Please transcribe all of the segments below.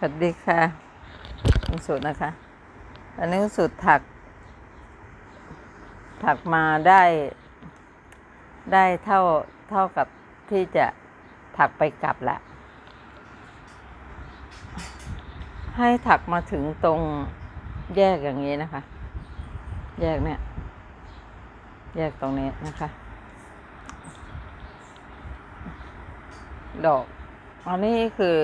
สวัสดีค่ะคุณสุดนะคะ อันนี้คุณสุดถัก ถักมาได้ ได้เท่าเท่ากับที่จะถักไปกลับแหละให้ถักมาถึงตรงแยกอย่างนี้นะคะ แยกเนี่ย แยกตรงนี้นะคะ ดอก อันนี้คือ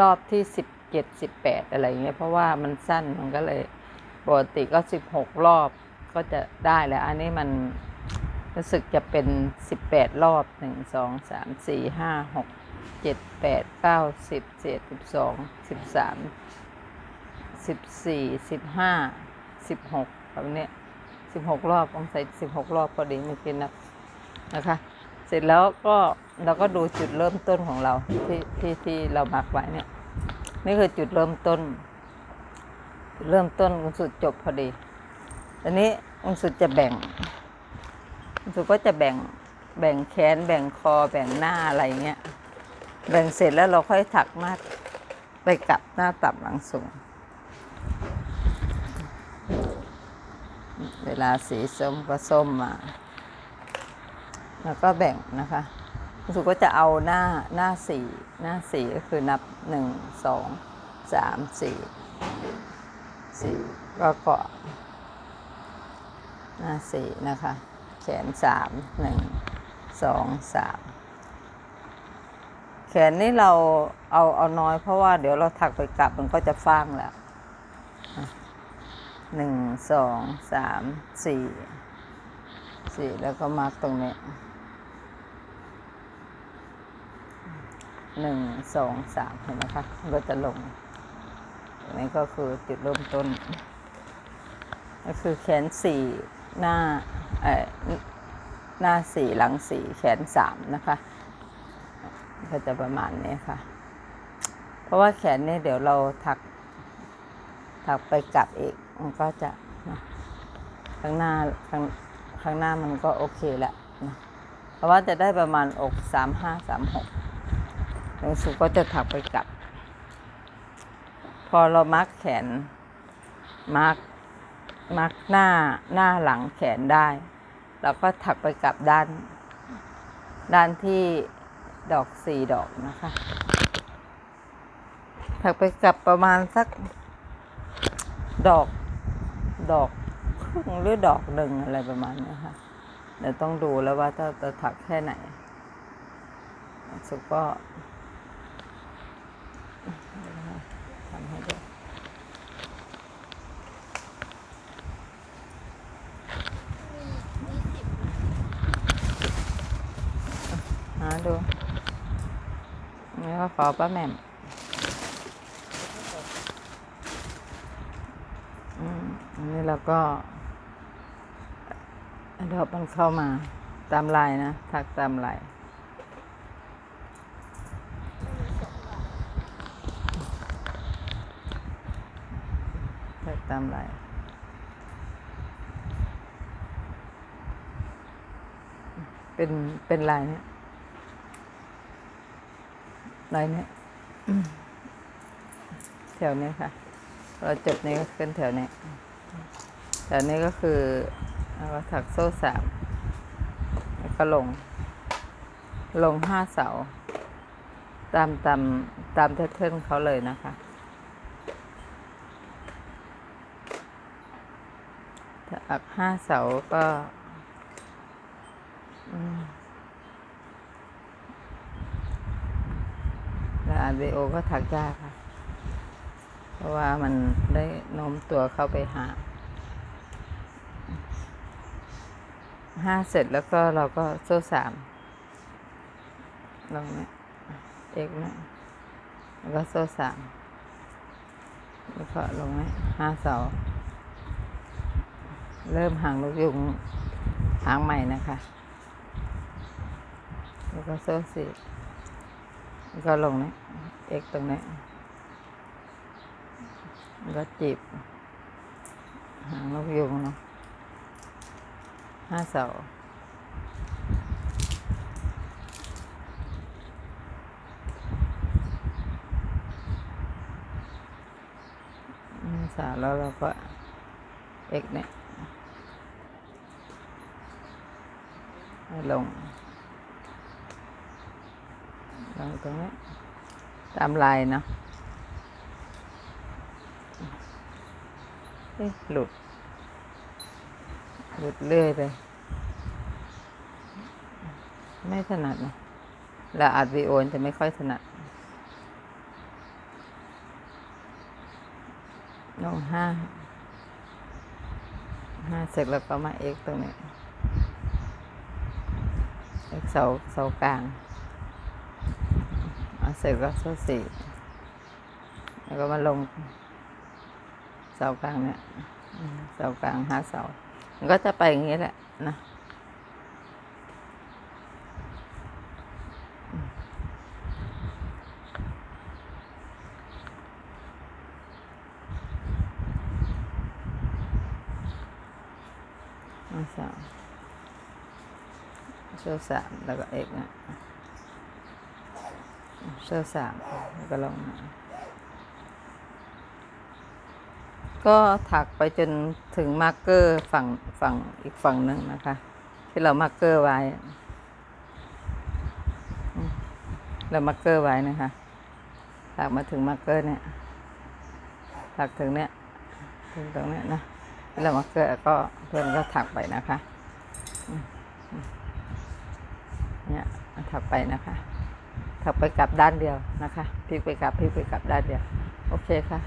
รอบที่สิบเจ็ดสิบแปดอะไรเงี้ยเพราะว่ามันสั้นมันก็เลยปกติก็สิบหกรอบก็จะได้แล้ว อันนี้มันรู้สึกจะเป็นสิบแปดรอบหนึ่งสองสามสี่ห้าหกเจ็ดแปดเก้าสิบเจ็ดสิบสองสิบสามสิบสี่สิบห้าสิบหกแบบเนี้ยสิบหกรอบต้องใส่สิบหกรอบพอดีเมื่อกี้นับนะคะ เสร็จแล้วก็เราก็ดูจุดเริ่มต้นของเราที่ที่ที่เรามักไว้เนี่ยนี่คือจุดเริ่มต้น เริ่มต้นคุณสุดจบพอดีตอนนี้คุณสุดจะแบ่งคุณสุดก็จะแบ่งแบ่งแขนแบ่งคอแบ่งหน้าอะไรเงี้ยแบ่งเสร็จแล้วเราค่อยถักมาไปกลับหน้าต่ำหลังสูง เวลาสีส้มก็ส้มมา แล้วก็แบ่งนะคะรู้สึกว่าจะเอาหน้าหน้าสี่หน้าสี่ก็คือนับหนึ่งสองสามสี่สี่ก็เกาะหน้าสี่นะคะ แขนสามหนึ่งสองสามแขนนี่เราเอาเอาน้อยเพราะว่าเดี๋ยวเราถักไปกลับมันก็จะฟ้างแล้วหนึ่งสองสามสี่สี่แล้วก็มาร์กตรงนี้ หนึ่งสองสามเห็นไหมคะก็จะลงอันนี้ก็คือจุดเริ่มต้น ก็คือแขนสี่หน้าเอ่อหน้าสี่หลังสี่แขนสามนะคะ ก็จะประมาณนี้ค่ะ เพราะว่าแขนนี่เดี๋ยวเราถัก ถักไปกลับอีก มันก็จะนะข้างหน้าข้างข้างหน้ามันก็โอเคแหละนะเพราะว่าจะได้ประมาณอกสามห้าสามหก หนังสือก็จะถักไปกลับ พอเรามาร์กแขน มาร์กมาร์กหน้าหน้าหลังแขนได้เราก็ถักไปกลับด้าน ด้านที่ดอกสี่ดอกนะคะ ถักไปกลับประมาณสักดอกดอกครึ่งหรือดอกหนึ่งอะไรประมาณนี้ค่ะเดี๋ยวต้องดูแล้วว่าจะถักแค่ไหนสุกก็ ทำให้ดูหาดูนี่ก็ขอป้าแหม่มอืมอันนี้เราก็เดี๋ยวมันเข้ามาตามลายนะ ถักตามลาย เลือก ตามลายเป็นเป็นลายเนี้ยลายเนี้ยแถวนี้ค่ะ เราจบนี้ก็ขึ้นแถวนี้แถวนี้ก็คือเราถักโซ่สามแล้วก็ลง ลงห้าเสา ตามตามตามเทิร์นเขาเลยนะคะ ถ้าอักห้าเสาก็แล้วอาร์บีโอก็ถักยากค่ะ เพราะว่ามันได้โน้มตัวเข้าไปหาห้าเสร็จแล้วก็เราก็โซ่สามลงเนี่ยเอกเนี่ยแล้วก็โซ่สามแล้วก็ลงเนี่ยห้าเสา เริ่มหางลูกยุงหางใหม่นะคะ แล้วก็โซ่สี่แล้วก็ลงนี้เอกตรงนี้แล้วก็จีบ หางลูกยุงเนาะห้าเสาสาแล้วเราก็ x เนี่ยให้ ลงลงตรงนี้ตามลายเนาะเอ๊ะหลุด หลุดเรื่อยไป ไม่ถนัดนะเราอัดวีโอนจะไม่ค่อยถนัดลงห้าห้าเสร็จแล้วก็มาเอ็กตรงนี้ เสาเสากลางเอาเสร็จก็เสาสี่แล้วก็มาลงเสากลางเนี่ยเสากลางห้าเสามันก็จะไปอย่างนี้แหละนะห้าสาม เชือสามแล้วก็เอกนะเชือกสามแล้วก็ลองก็ถักไปจนถึงมาร์กเกอร์ฝั่งฝั่งอีกฝั่งหนึ่งนะคะ ที่เรามาร์กเกอร์ไว้ เรามาร์กเกอร์ไว้นะคะถักมาถึงมาร์กเกอร์เนี่ยถักถึงเนี้ยถึงตรงเนี้ยนะแล้วมาร์กเกิดก็เพื่อนก็ถักไปนะคะอืมอืม เนี่ยถักไปนะคะถักไปกลับด้านเดียวนะคะพลิกไปกลับพลิกไปกลับด้านเดียว โอเคค่ะ